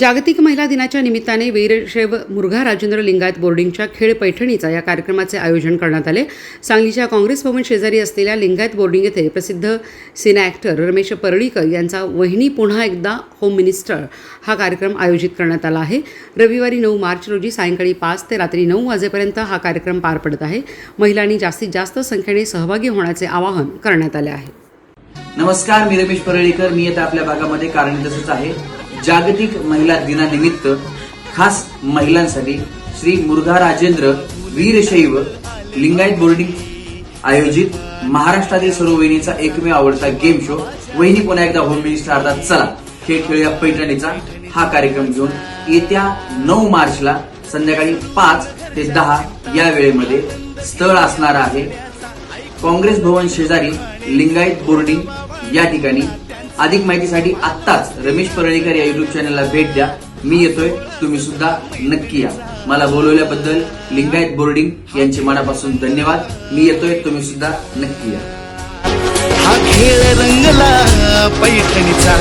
जागतिक महिला दिनाच्या निमित्ताने वीरशैव मुरघा राजेंद्र लिंगायत बोर्डिंगच्या खेळ पैठणीचा या कार्यक्रमाचे आयोजन करण्यात आले. सांगलीच्या काँग्रेस भवन शेजारी असलेल्या लिंगायत बोर्डिंग येथे प्रसिद्ध सिने ॲक्टर रमेश परळीकर यांचा वहिनी पुन्हा एकदा होम मिनिस्टर हा कार्यक्रम आयोजित करण्यात आला आहे. रविवारी नऊ मार्च रोजी सायंकाळी पाच ते रात्री नऊ वाजेपर्यंत हा कार्यक्रम पार पडत आहे. महिलांनी जास्तीत जास्त संख्येने सहभागी होण्याचे आवाहन करण्यात आले आहे. नमस्कार मी रमेश परळीकर. मी आता आपल्या भागामध्ये कारण तसंच आहे. जागतिक महिला दिनानिमित्त खास महिलांसाठी श्री मुर्गा राजेंद्र वीरशैव लिंगायत बोर्डिंग आयोजित महाराष्ट्रातील सर्व वहिनीचा एकमेव आवडता गेम शो वहिनी पुन्हा एकदा होम मिनिस्टर अर्थात चला. खेळ खेळूया पैठणीचा. हा कार्यक्रम घेऊन येत्या नऊ मार्चला संध्याकाळी पाच ते दहा या वेळेमध्ये स्थळ असणार आहे. काँग्रेस भवन शेजारी लिंगायत बोर्डिंग या ठिकाणी अधिक माहितीसाठी आत्ताच रमेश परळीकर या युट्यूब चॅनलला भेट द्या. मी येतोय तुम्ही सुद्धा नक्की या. मला बोलवल्याबद्दल लिंगायत बोर्डिंग यांचे मनापासून धन्यवाद. मी येतोय तुम्ही सुद्धा नक्की या. हा खेळ रंगला पैठणीचा.